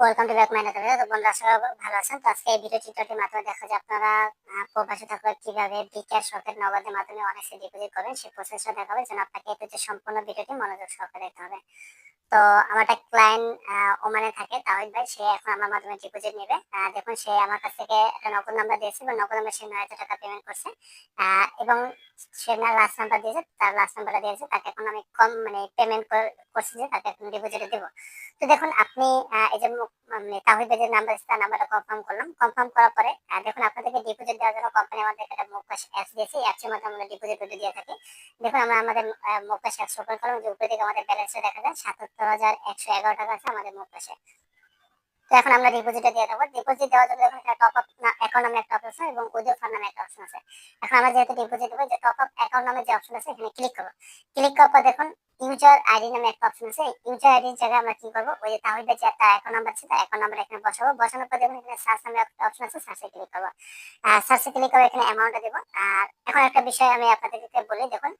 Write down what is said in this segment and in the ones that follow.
Welcome to back my নাদার তো বন্ধুরা, আশা ভালো আছেন। তো আজকে এই ভিডিও চিত্রটির মাধ্যমে দেখা যায় আপনারা প্রবাসে থাকলে কীভাবে বিকাশ রকেট নগদের মাধ্যমে অনেক ডিপোজিট করবেন সেই প্রসেসটা দেখাবে। যেন আপনাকে এই হচ্ছে সম্পূর্ণ ভিডিওটি মনোযোগ সহকারে দেখতে হবে। তো আমার একটা ক্লায়েন্ট ওমানে থাকে তাহিদ ভাই। সে এখন আমার মাধ্যমে ডিপোজিট নেবে। দেখুন, সে আমার কাছ থেকে একটা নগদ নাম্বার দিয়েছে এবং নগদ নাম্বার সে নয় হাজার টাকা পেমেন্ট করছে। এবং সে না লাস্ট নাম্বার দিয়েছে, তার লাস্ট নাম্বারটা দিয়েছে। তাকে এখন আমি কম মানে পেমেন্ট করছি তাকে এখন ডিপোজিটে দেবো। তো দেখুন, আপনি এই যে তাহিদ যে নাম্বার তার নাম্বারটা কনফার্ম করলাম। কনফার্ম করার পরে দেখুন, আপনাদেরকে ডিপোজিট দেওয়ার জন্য কোম্পানি আমাদের একটা মুখাস অ্যাপস দিয়েছে। অ্যাপসের মধ্যে আমরা ডিপোজিট করতে দিয়ে থাকি। দেখুন, আমরা আমাদের মুখাস অ্যাপস ওপেন করলাম যে উপরে দিকে আমাদের ব্যালেন্সে দেখা যায়, সাতাত্তর হাজার একশো এগারো টাকা আছে আমাদের মুখাসে তো এখন আমরা ডিপোজিটে দিয়ে দেবো। ডিপোজিট দেওয়ার জন্য দেখুন টপ আপ অ্যাকাউন্ট নামে একটা অপশন এবং উইথড্র ফান্ড নামে একটা অপশন আছে। এখন আমরা যেহেতু ডিপোজিট দেবো যে টপ আপ অ্যাকাউন্ট নামে যে অপশন আছে, এখানে ক্লিক করব। ক্লিক করার পর দেখুন ইউজার আইডি নামে একটা অপশন আছে। ইউজার আইডির জায়গায় আমরা কি করব? ওই যে তাহিদ যে তার অ্যাকাউন্ট নাম্বার আছে, তার অ্যাকাউন্ট নাম্বার এখানে বসাবো। বসানোর পর দেখুন এখানে সার্চ নামে একটা অপশন আছে সার্চে ক্লিক করব। সার্চে ক্লিক করে এখানে অ্যামাউন্টটা দেবো। আর এখন একটা বিষয় আমি আপনাদেরকে বলি, দেখুন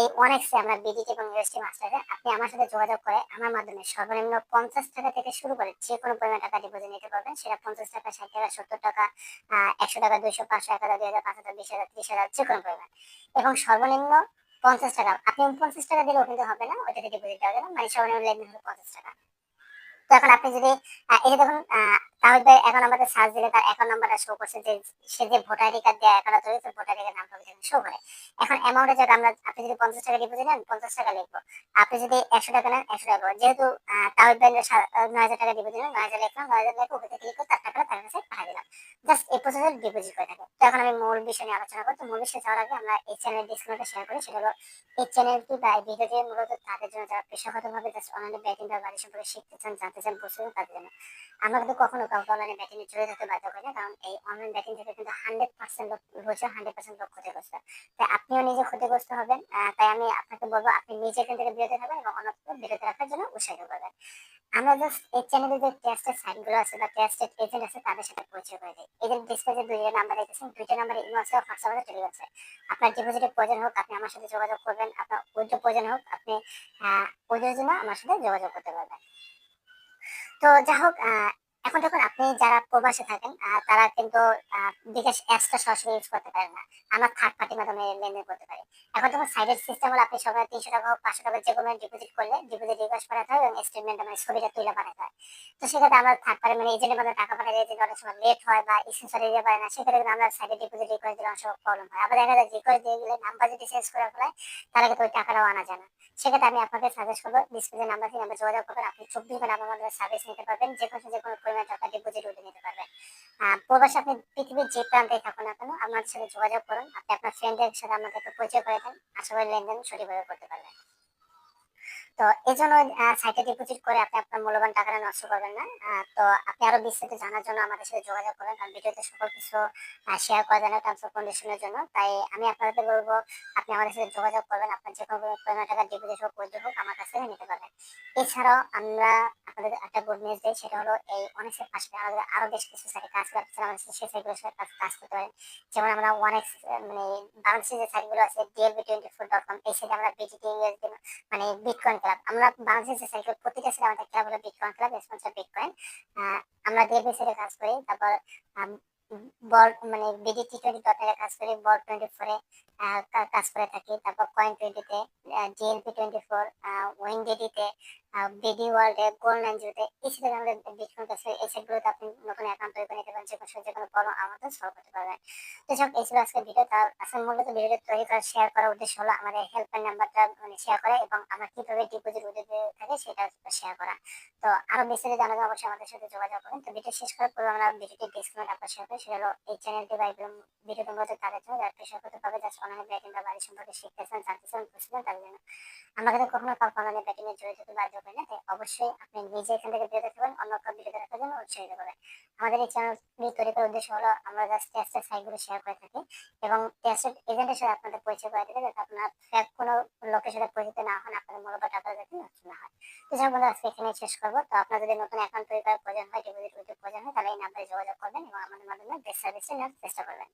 এই অনেক্সে আমরা বিডিটি এবং ইউএসটি মাস্টারে আপনি আমার সাথে যোগাযোগ করে আমার মাধ্যমে সর্বনিম্ন পঞ্চাশ টাকা থেকে শুরু করে যে কোনো পরিমাণ টাকা ডিপোজিট নিতে পারবেন। সেটা পঞ্চাশ টাকা, ষাট টাকা, সত্তর টাকা একশো টাকা, দুইশো, পাঁচশো, এক হাজার, দুই হাজার, পাঁচ হাজার, বিশ হাজার, ত্রিশ হাজার, যে কোনো পরিমাণ। এবং সর্বনিম্ন পঞ্চাশ টাকা। আপনি পঞ্চাশ টাকা দিলেও কিন্তু হবে না ওইটাতে ডিপোজিট দেওয়া যাবে মানে সর্বনিম্ন লেনদেন হলো পঞ্চাশ টাকা। তো এখন আপনি যদি এই দেখুন তাহলে ভাই এখন আমাদের সার্চ দিলে তার অ্যাকাউন্ট নাম্বারটা শো করছে যে, সে যে ভোটার আইডি কার্ড দেওয়া অ্যাকাউন্ট তৈরি ভোটার আইডি নামটা শো করে। এখন অ্যামাউন্টের জায়গায় আমরা, আপনি যদি পঞ্চাশ টাকা ডিপোজিট নেন, পঞ্চাশ টাকা লিখব। আপনি যদি একশো টাকা নেন, একশো টাকা। যেহেতু তাহিদ ভাই নয় হাজার টাকা ডিপোজিট নেন নয় হাজার লিখলাম, নয় হাজার লিখে ওকে ক্লিক করে তার টাকাটা তার কাছে পাঠিয়ে দিলাম। জাস্ট এই প্রসেসে ডিপোজিট করে থাকে তো এখন আমি মূল বিষয় নিয়ে আলোচনা করব। তো মূল বিষয় যাওয়ার আগে আমরা এই চ্যানেলের ডিসক্রিপশনটা শেয়ার করি। সেটা হলো, এই চ্যানেলটি বা এই ভিডিওটি মূলত তাদের জন্য যারা পেশাগতভাবে জাস্ট অনলাইনে ব্যাটিং বা বাড়ি সম্পর্কে শিখতে চান বুঝতে চান তাদের জন্য আমরা কিন্তু কখনো কাউকে অনলাইনে ব্যাটিং জড়িয়ে থাকতে বাধ্য করি না, কারণ এই অনলাইন ব্যাটিং থেকে কিন্তু হান্ড্রেড পার্সেন্ট লোক রয়েছে হান্ড্রেড পার্সেন্ট লোক ক্ষতিগ্রস্ত। তাই আপনিও নিজে ক্ষতিগ্রস্ত হবেন তাই আমি আপনাকে বলব, আপনি নিজে এখান থেকে বিরত থাকবেন এবং অন্যকে বিরত রাখার জন্য উৎসাহিত করবেন। আমরা জাস্ট এই চ্যানেলে যে টেস্টের সাইটগুলো আছে বা টেস্টেড এজেন্ট আছে, তাদের সাথে পরিচয় করে দিই। এদের ডিসপ্লেতে দুইটা নাম্বার দেখেছেন দুইটা নাম্বারে ইমো আছে হোয়াটসঅ্যাপ আছে টেলিগ্রাম আছে আপনার ডিপোজিটের প্রয়োজন হোক, আপনি আমার সাথে যোগাযোগ করবেন, আপনার উইথড্র প্রয়োজন হোক, আপনি উইথড্রের জন্য আমার সাথে যোগাযোগ করতে পারবেন। তো যাই হোক এখন দেখুন আপনি যারা প্রবাসে থাকেন তারা কিন্তু সরাসরি ইউজ করতে না। আমরা থার্ড পার্টির মাধ্যমে লেনদেন করতে পারি। এখন তখন সাইডের সিস্টেম হলো আপনি তিনশো টাকা হোক, পাঁচশো টাকা যে কোনো ডিপোজিট করলে ডিপোজিট রিকোয়েস্ট করাতে হয় এবং স্টেটমেন্ট মানে ছবিটা তুলে পাঠাতে হয়। তো সেক্ষেত্রে আমরা থার্ড পার্টি মানে এজেন্টের মাধ্যমে টাকা পাঠাতে অনেক সময় লেট হয় বা পারে না, সেক্ষেত্রে কিন্তু আমরা ডিপোজিট রিকোয়েস্ট দিলে অনেক সময় প্রবলেম হয়। আবার দেখা যায় রিকোয়েস্ট দিয়ে গেলে নাম্বার যদি চেঞ্জ করে ফেলায় তাহলে কিন্তু ওই টাকাটাও আনা যায় না। সেক্ষেত্রে আমি আপনাকে সাজেস্ট করব নাম্বার থেকে আমরা যোগাযোগ করবেন। আপনি চব্বিশ ঘণ্টা আমার সার্ভিস নিতে পারবেন। যে কোনো যে কোনো পরিমাণ টাকা ডিপোজিট উঠে নিতে পারবেন। প্রবাসে আপনি পৃথিবীর যে প্রান্তে থাকুন না কেন, আমার সাথে যোগাযোগ করুন। আপনি আপনার ফ্রেন্ডদের সাথে আমাদেরকে পরিচয় করে দেন। আশা করি লেনদেন সঠিকভাবে করতে পারবেন। তো এই জন্য সাইটে ডিপোজিট করে আপনি আপনার মূল্যবান টাকাটা নষ্ট করবেন না। তো আপনি আরও বিস্তারিত জানার জন্য আমাদের সাথে যোগাযোগ করবেন, কারণ ভিডিওতে সকল কিছু শেয়ার করা যায় না টার্মস অফ কন্ডিশনের জন্য। তাই আমি আপনাদের বলব, আপনি আমাদের সাথে যোগাযোগ করবেন, আপনার যে কোনো পরিমাণ টাকা ডিপোজিট হোক উইথড্র হোক, আমার কাছ থেকে নিতে পারবেন। এছাড়াও আমরা আপনাদের একটা গুড নিউজ দিই, সেটা হলো এই অনেকের পাশে আমাদের আরও বেশ কিছু সাইটে কাজ করতে আমাদের সেই সাইটগুলোর সাথে কাজ করতে পারেন। যেমন আমরা ওয়ান মানে বাংলাদেশের যে সাইটগুলো আছে D L B twenty four dot com এই সাইটে আমরা বিটিটি মানে বিটকয়েন ক্লাব। আমরা বাংলাদেশে যে প্রতিটা সাইটে আমাদের ক্লাব হলো বিটকয়েন ক্লাব স্পন্সর বিটকয়েন আমরা ডিএলবি সাইটে কাজ করি, তারপর বল মানে বিডি টি টোয়েন্টি ডট কাজ করি বল টোয়েন্টি ফোরে কাজ করে থাকি। তারপর কয়েন টোয়েন্টিতে D L P twenty four win ডিডিতে BD gold আমাদের বিটকয়েন কাছে আপনি নতুন অ্যাকাউন্ট তৈরি করে নিতে পারেন যে কোনো যে কোনো প্রবলেম আমাদের সলভ করতে পারবেন। তো সব এই ছিল ভিডিও তার আসলে মূলত তৈরি করা শেয়ার করার উদ্দেশ্য হলো আমাদের নাম্বারটা মানে শেয়ার করা এবং আমরা কীভাবে ডিপোজিট থাকে সেটা শেয়ার করা। তো বিস্তারিত অবশ্যই আমাদের সাথে যোগাযোগ তো ভিডিও শেষ করার পর আমরা ভিডিওটি আপনার শেয়ার করি। সেটা হলো এই চ্যানেলটি বা ভিডিওটি মূলত তাদের জন্য? যারা করতে পারবে জাস্ট অনলাইনে ব্যাটিং বা বাড়ি সম্পর্কে শিখতেছেন জানতেছেন বুঝতেছেন তাদের জন্য। কিন্তু কখনো কাউকে অনলাইনে ব্যাটিং এ জড়িত হতে বাধ্য না তাই অবশ্যই আপনি নিজে এখান থেকে বিরত থাকবেন অন্য বিরত রাখার জন্য উৎসাহিত করবেন। আমাদের এই চ্যানেলটি তৈরি করার উদ্দেশ্য হলো আমরা জাস্ট টেস্টের সাইটগুলো শেয়ার করে থাকি এবং টেস্টেড এজেন্টের সাথে আপনাদের পরিচয় করে দিলে যাতে আপনার ফ্যাক কোনো লোকের সাথে পরিচিত না হন আপনাদের মূল্যবান টাকা যাতে নষ্ট না হয়। তো যাই হোক বন্ধুরা, আজকে এখানে শেষ করব। তো আপনার যদি নতুন অ্যাকাউন্ট তৈরি করার প্রয়োজন হয় ডিপোজিট করতে প্রয়োজন হয় তাহলে এই নাম্বারে যোগাযোগ করবেন এবং আমাদের মাধ্যমে বেস্ট সার্ভিসটা নেওয়ার চেষ্টা করবেন।